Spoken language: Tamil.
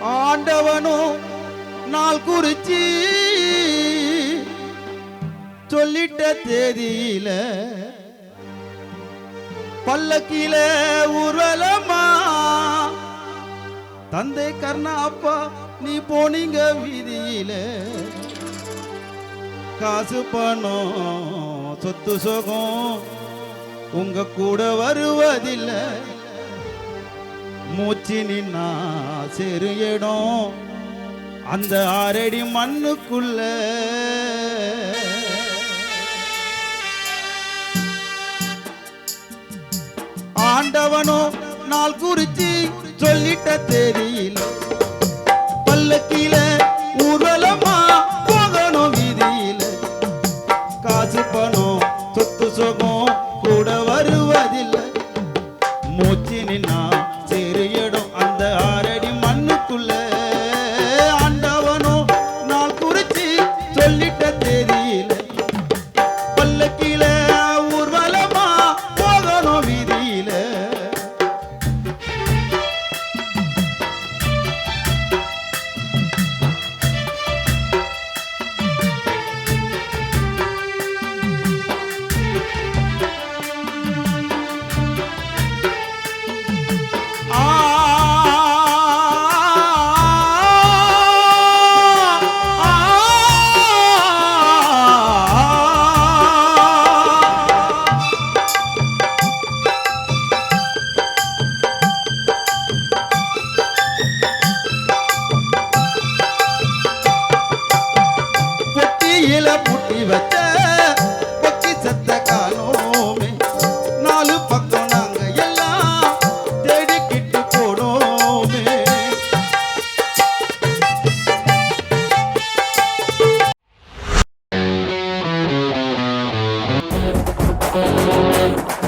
ஆண்டவனும் நாள் குறிச்சி சொல்லிட்ட தேதியில பல்லக்கில ஊர்வலமா? தந்தை கர்ணா அப்பா நீ போனீங்க வீதியில. காசு பணம் சொத்து சுகம் உங்க கூட வருவதில்லை. மூச்சு நின்னா சிறு அந்த ஆறடி மண்ணுக்குள்ள. ஆண்டவனோ நாள் குறிச்சி சொல்லிட்ட தெரியல பல்லக்கில ஊர்வலமா போகணும் வீதியில. காசு பணம் சொத்து சுகம் கூட வருவதில்லை. மூச்சு நின்னா ফুটিবে